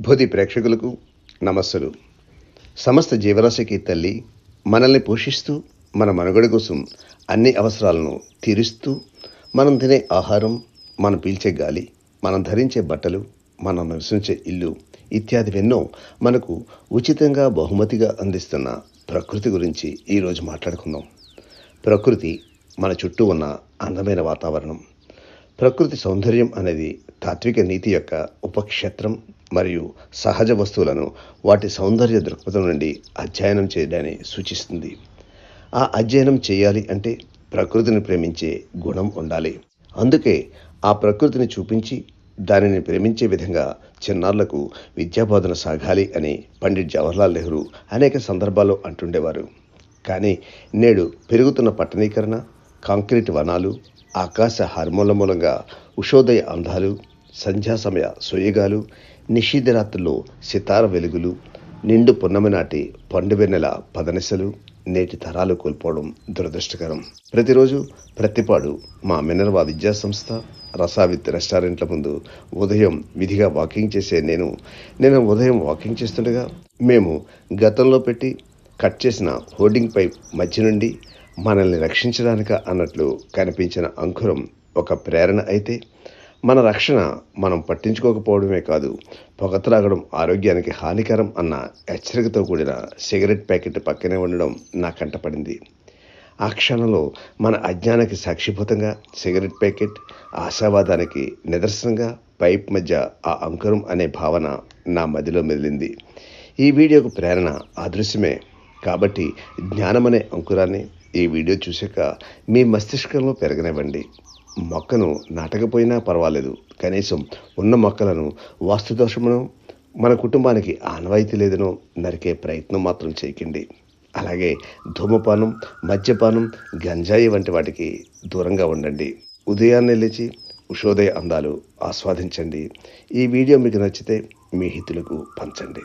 బోధి ప్రేక్షకులకు నమస్సులు. సమస్త జీవరాశికి తల్లి మనల్ని పోషిస్తూ మన మనుగడ కోసం అన్ని అవసరాలను తీరుస్తూ మనం తినే ఆహారం మనం పీల్చే గాలి మనం ధరించే బట్టలు మనం నివసించే ఇల్లు ఇత్యాదివెన్నో మనకు ఉచితంగా బహుమతిగా అందిస్తున్న ప్రకృతి గురించి ఈరోజు మాట్లాడుకుందాం. ప్రకృతి మన చుట్టూ ఉన్న అందమైన వాతావరణం. ప్రకృతి సౌందర్యం అనేది తాత్విక నీతి యొక్క ఉపక్షేత్రం. మరియు సహజ వస్తువులను వాటి సౌందర్య దృక్పథం నుండి అధ్యయనం చేయడాన్ని సూచిస్తుంది. ఆ అధ్యయనం చేయాలి అంటే ప్రకృతిని ప్రేమించే గుణం ఉండాలి. అందుకే ఆ ప్రకృతిని చూపించి దానిని ప్రేమించే విధంగా చిన్నారులకు విద్యాబోధన సాగాలి అని పండిట్ జవహర్లాల్ నెహ్రూ అనేక సందర్భాల్లో అంటుండేవారు. కానీ నేడు పెరుగుతున్న పట్టణీకరణ కాంక్రీట్ వనాలు ఆకాశ హార్మోన్ల మూలంగా ఉషోదయ అందాలు సంధ్యా సమయ సుయగాలు నిషీధరాత్రుల్లో సితార వెలుగులు నిండు పున్నమి నాటి పండువెన్నెల పదనిసలు నేటి తరాలు కోల్పోవడం దురదృష్టకరం. ప్రతిరోజు ప్రతిపాడు మా మినర్వా విద్యా సంస్థ రసావిత్ రెస్టారెంట్ల ముందు ఉదయం విధిగా వాకింగ్ చేసే నేను నేను ఉదయం వాకింగ్ చేస్తుండగా మేము గతంలో పెట్టి కట్ చేసిన హోర్డింగ్ పైప్ మధ్య నుండి మనల్ని రక్షించడానిక అన్నట్లు కనిపించిన అంకురం ఒక ప్రేరణ అయితే మన రక్షణ మనం పట్టించుకోకపోవడమే కాదు పొగ త్రాగడం ఆరోగ్యానికి హానికరం అన్న హెచ్చరికతో కూడిన సిగరెట్ ప్యాకెట్ పక్కనే ఉండడం నా కంటపడింది. ఆ క్షణంలో మన అజ్ఞానానికి సాక్షిభూతంగా సిగరెట్ ప్యాకెట్ ఆశావాదానికి నిదర్శనంగా పైప్ మధ్య ఆ అంకురం అనే భావన నా మదిలో మెదిలింది. ఈ వీడియోకు ప్రేరణ అదృశ్యమే. కాబట్టి జ్ఞానమనే అంకురాన్ని ఈ వీడియో చూశాక మీ మస్తిష్కంలో పెరగనివ్వండి. మొక్కను నాటకపోయినా పర్వాలేదు. కనీసం ఉన్న మొక్కలను వాస్తుదోషమును మన కుటుంబానికి ఆనవాయితీ లేదనో నరికే ప్రయత్నం మాత్రం చేయకండి అలాగే ధూమపానం మద్యపానం గంజాయి వంటి వాటికి దూరంగా ఉండండి. ఉదయాన్నే లేచి ఉషోదయ అందాలు ఆస్వాదించండి. ఈ వీడియో మీకు నచ్చితే మీ హితులకు పంచండి.